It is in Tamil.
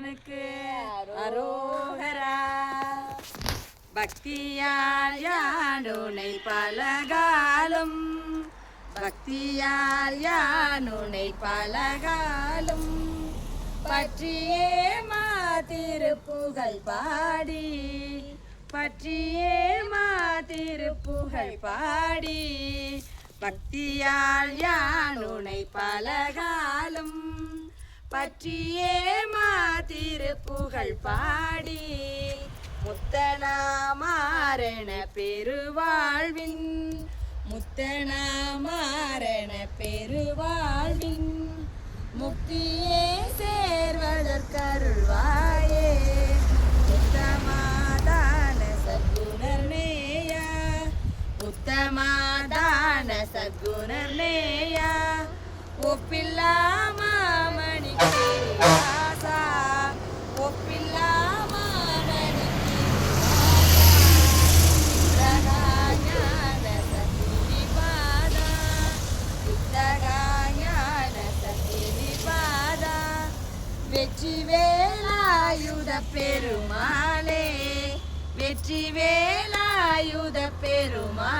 முருகனுக்கு அரோகரா. பக்தியால் யானுனை பலகாலும்? பக்தியால் யானுனை பலகாலும்? பற்றியே மா திருப்புகழ் பாடி. பற்றியே மா திருப்புகழ் பாடி. பக்தியால் யானுனை பலகாலும்? பற்றியே மா திருப்புகழ் பாடி முத்தனாமாரண பெருவாழ்வின் முத்தனாமாரண பெருவாழ்வின் முக்தியே சேர்வதற்கருள்வாயே. உத்தமாதான சத்குணர்நேயா உத்தமாதான சத்குணர்நேயா ஒப்பில்லா வெற்றி வேலாயுத பெருமாளே வெற்றி வேலாயுத பெருமாளே